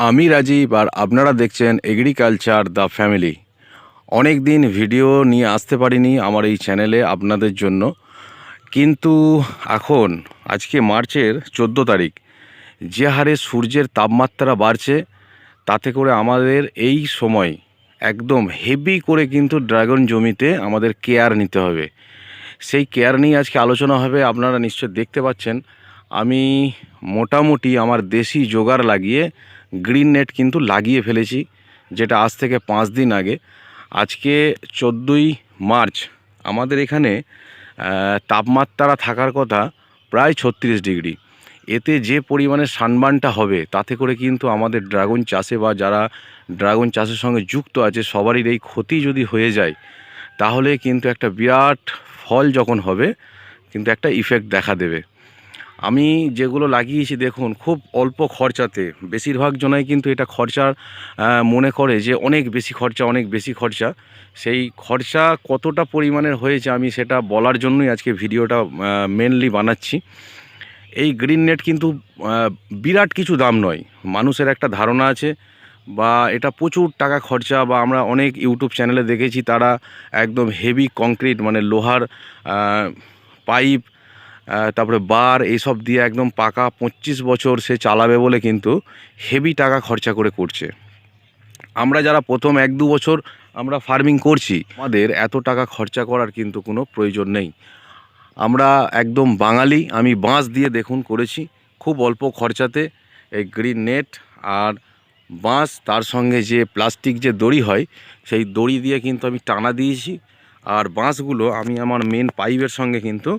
আমি রাজীব আর আপনারা দেখছেন এগ্রিকালচার দ্য ফ্যামিলি অনেক দিন ভিডিও নিয়ে আসতে পারিনি আমার এই চ্যানেলে আপনাদের জন্য। কিন্তু এখন, আজকে মার্চের চোদ্দ তারিখ, যে হারে সূর্যের তাপমাত্রা বাড়ছে, তাতে করে আমাদের এই সময় একদম হেভি করে কিন্তু ড্রাগন জমিতে আমাদের কেয়ার নিতে হবে। সেই কেয়ার নিয়ে আজকে আলোচনা হবে, আপনারা নিশ্চয় দেখতে পাচ্ছেন। আমি মোটামুটি আমার দেশি জোগাড় লাগিয়ে গ্রিন নেট কিন্তু লাগিয়ে ফেলেছি, যেটা আজ থেকে পাঁচ দিন আগে। আজকে চোদ্দোই মার্চ, আমাদের এখানে তাপমাত্রা থাকার কথা প্রায় ছত্রিশ ডিগ্রি। এতে যে পরিমাণে সানবানটা হবে, তাতে করে কিন্তু আমাদের ড্রাগন চাষে বা যারা ড্রাগন চাষের সঙ্গে যুক্ত আছে, সবারই এই ক্ষতি যদি হয়ে যায়, তাহলে কিন্তু একটা বিরাট ফল যখন হবে, কিন্তু একটা ইফেক্ট দেখা দেবে। আমি যেগুলো লাগিয়েছি দেখুন, খুব অল্প খরচাতে। বেশিরভাগ জনাই কিন্তু এটা খরচার মনে করে যে অনেক বেশি খরচা, অনেক বেশি খরচা। সেই খরচা কতটা পরিমাণের হয়েছে আমি সেটা বলার জন্যই আজকে ভিডিওটা মেনলি বানাচ্ছি। এই গ্রিন নেট কিন্তু বিরাট কিছু দাম নয়। মানুষের একটা ধারণা আছে বা এটা প্রচুর টাকা খরচা বা আমরা অনেক ইউটিউব চ্যানেলে দেখেছি তারা একদম হেভি কংক্রিট মানে লোহার পাইপ তারপরে বার এইসব দিয়ে একদম পাকা পঁচিশ বছর সে চালাবে বলে কিন্তু হেভি টাকা খরচা করে করছে। আমরা যারা প্রথম এক দু বছর আমরা ফার্মিং করছি, আমাদের এত টাকা খরচা করার কিন্তু কোনো প্রয়োজন নেই। আমরা একদম বাঙালি, আমি বাঁশ দিয়ে দেখুন করেছি, খুব অল্প খরচাতে এই গ্রিন নেট আর বাঁশ, তার সঙ্গে যে প্লাস্টিক যে দড়ি হয়, সেই দড়ি দিয়ে কিন্তু আমি টানা দিয়েছি। আর বাঁশগুলো আমি আমার মেন পাইপের সঙ্গে কিন্তু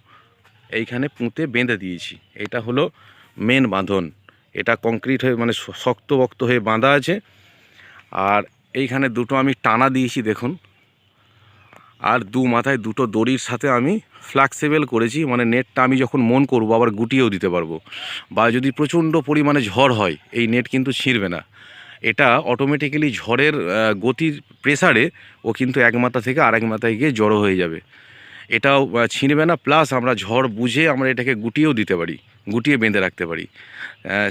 এইখানে পুঁতে বেঁধে দিয়েছি। এটা হলো মেন বাঁধন। এটা কংক্রিট হয়ে মানে শক্ত বক্ত হয়ে বাঁধা আছে। আর এইখানে দুটো আমি টানা দিয়েছি, দেখুন। আর দু মাথায় দুটো দড়ির সাথে আমি ফ্লেক্সিবল করেছি মানে নেটটা আমি যখন মন করব, আবার গুটিয়েও দিতে পারব। বা যদি প্রচণ্ড পরিমাণে ঝড় হয়, এই নেট কিন্তু ছিঁড়বে না। এটা অটোমেটিক্যালি ঝড়ের গতির প্রেসারে ও কিন্তু এক মাথা থেকে আরেক মাথায় গিয়ে জড়ো হয়ে যাবে। এটাও ছিঁড়বে না প্লাস আমরা ঝড় বুঝে আমরা এটাকে গুটিয়েও দিতে পারি, গুটিয়ে বেঁধে রাখতে পারি।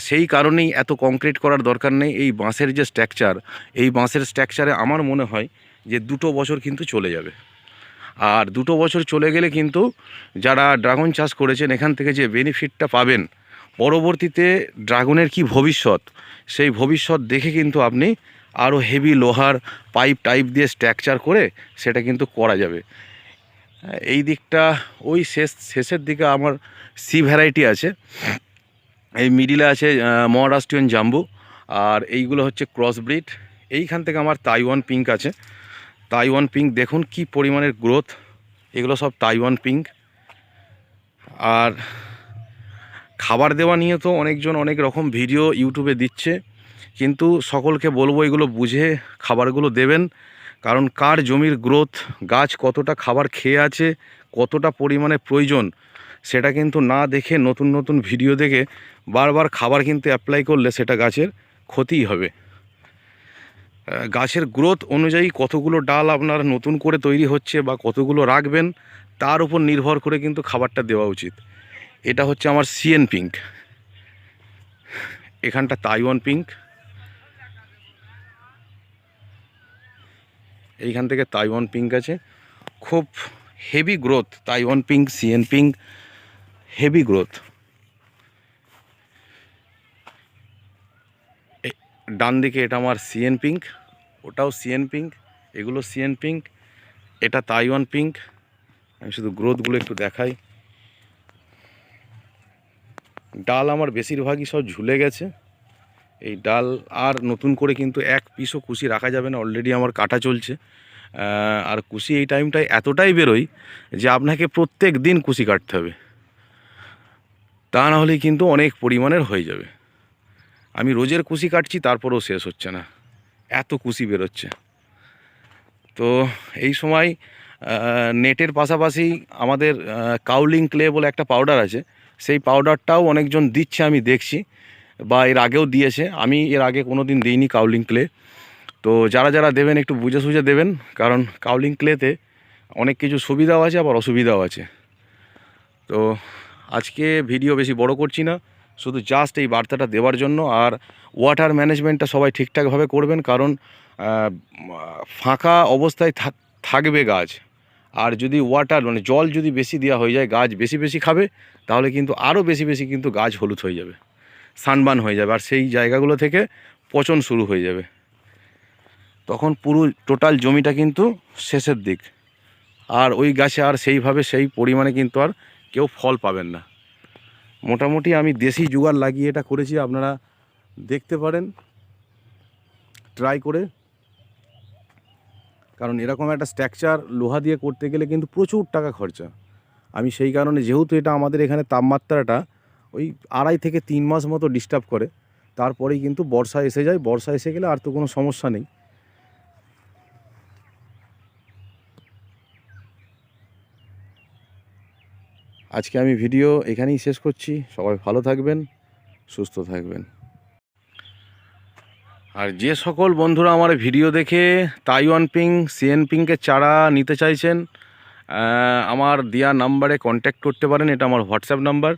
সেই কারণেই এত কংক্রিট করার দরকার নেই, এই বাঁশের যে স্ট্রাকচার এই বাঁশের স্ট্রাকচারে আমার মনে হয় যে দুটো বছর কিন্তু চলে যাবে। আর দুটো বছর চলে গেলে কিন্তু যারা ড্রাগন চাষ করেছেন, এখান থেকে যে বেনিফিটটা পাবেন, পরবর্তীতে ড্রাগনের কি ভবিষ্যৎ? সেই ভবিষ্যৎ দেখে কিন্তু আপনি আরও হেভি লোহার পাইপ টাইপ দিয়ে স্ট্রাকচার করে সেটা কিন্তু করা যাবে। এই দিকটা, ওই শেষ, শেষের দিকে আমার সি ভ্যারাইটি আছে। এই মিডিলে আছে মহারাষ্ট্রিয়ান জাম্বু, আর এইগুলো হচ্ছে ক্রস ব্রিড এইখান থেকে আমার তাইওয়ান পিঙ্ক আছে। তাইওয়ান পিঙ্ক দেখুন কি পরিমাণের গ্রোথ এগুলো সব তাইওয়ান পিঙ্ক আর খাবার দেওয়া নিয়ে তো অনেকজন অনেক রকম ভিডিও ইউটিউবে দিচ্ছে। কিন্তু সকলকে বলব এগুলো বুঝে খাবারগুলো দেবেন। কারণ কার জমির গ্রোথ, গাছ কতটা খাবার খেয়ে আছে, কতটা পরিমাণে প্রয়োজন, সেটা কিন্তু না দেখে নতুন নতুন ভিডিও দেখে বারবার খাবার কিন্তু অ্যাপ্লাই করলে সেটা গাছের ক্ষতিই হবে। গাছের গ্রোথ অনুযায়ী কতগুলো ডাল আপনার নতুন করে তৈরি হচ্ছে বা কতগুলো রাখবেন, তার উপর নির্ভর করে কিন্তু খাবারটা দেওয়া উচিত। এটা হচ্ছে আমার সিএন পিঙ্ক এখানটা তাইওয়ান পিঙ্ক এইখান থেকে তাইওয়ান পিঙ্ক আছে। খুব heavy growth Taiwan pink, C N pink heavy growth ডান দিকে এটা আমার সিএন পিঙ্ক, ওটাও সিএন পিঙ্ক, এগুলো সিএন পিঙ্ক, এটা তাইওয়ান পিঙ্ক। আমি শুধু গ্রোথগুলো একটু দেখাই। ডাল আমার বেশিরভাগই সব ঝুলে গেছে। এই ডাল আর নতুন করে কিন্তু এক পিসও কুশি রাখা যাবে না অলরেডি আমার কাটা চলছে। আর কুশি এই টাইমটায় এতটাই বেরোয় যে আপনাকে প্রত্যেক দিন কুশি কাটতে হবে। তা না হলে কিন্তু অনেক পরিমাণের হয়ে যাবে। আমি রোজের কুশি কাটছি, তারপরেও শেষ হচ্ছে না। এত কুশি বেরোচ্ছে। তো এই সময় নেটের পাশাপাশি আমাদের কাউলিং ক্লে বলে একটা পাউডার আছে। সেই পাউডারটাও অনেকজন দিচ্ছে, আমি দেখছি। বা এর আগেও দিয়েছে। আমি এর আগে কোনো দিন দিইনি কাউলিং ক্লে। তো যারা যারা দেবেন একটু বুঝে সুঝে দেবেন, কারণ কাউলিং ক্লেতে অনেক কিছু সুবিধাও আছে, আবার অসুবিধাও আছে। তো আজকে ভিডিও বেশি বড় করছি না, শুধু জাস্ট এই বার্তাটা দেওয়ার জন্য। আর ওয়াটার ম্যানেজমেন্টটা সবাই ঠিকঠাকভাবে করবেন, কারণ ফাঁকা অবস্থায় থাক- থাকবে গাছ। আর যদি ওয়াটার মানে জল যদি বেশি দেওয়া হয়ে যায়, গাছ বেশি বেশি খাবে, তাহলে কিন্তু আরও বেশি বেশি কিন্তু গাছ হলুদ হয়ে যাবে। সানবান হয়ে যাবে, আর সেই জায়গাগুলো থেকে পচন শুরু হয়ে যাবে। তখন পুরো টোটাল জমিটা কিন্তু শেষের দিক। আর ওই গাছে আর সেইভাবে সেই পরিমাণে কিন্তু আর কেউ ফল পাবেন না। মোটামুটি আমি দেশি জুগার লাগিয়ে এটা করেছি, আপনারা দেখতে পারেন। ট্রাই করে। কারণ এরকম একটা স্ট্রাকচার লোহা দিয়ে করতে গেলে কিন্তু প্রচুর টাকা খরচা। আমি সেই কারণে যেহেতু এটা আমাদের এখানে তাপমাত্রাটা ওই আড়াই থেকে তিন মাস মতো ডিস্টার্ব করে। তারপরেই কিন্তু বর্ষা এসে যায়, বর্ষা এসে গেলে আর তো কোনো সমস্যা নেই। আজকে আমি ভিডিও এখানেই শেষ করছি। সবাই ভালো থাকবেন, সুস্থ থাকবেন। আর যে সকল বন্ধুরা আমার ভিডিও দেখে তাইওয়ান পিং সিএন পিংকের চারা নিতে চাইছেন আমার দেওয়া নাম্বারে কন্ট্যাক্ট করতে পারেন, এটা আমার হোয়াটসঅ্যাপ নাম্বার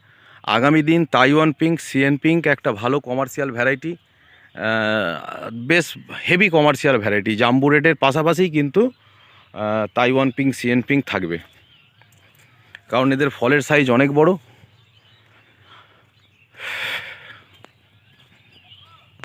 আগামী দিন তাইওয়ান পিঙ্ক, সিএন পিঙ্ক একটা ভালো কমার্শিয়াল ভ্যারাইটি বেশ হেভি কমার্শিয়াল ভ্যারাইটি জাম্বু রেটের পাশাপাশি কিন্তু তাইওয়ান পিঙ্ক, সিএন পিঙ্ক থাকবে। কারণ এদের ফলের সাইজ অনেক বড়।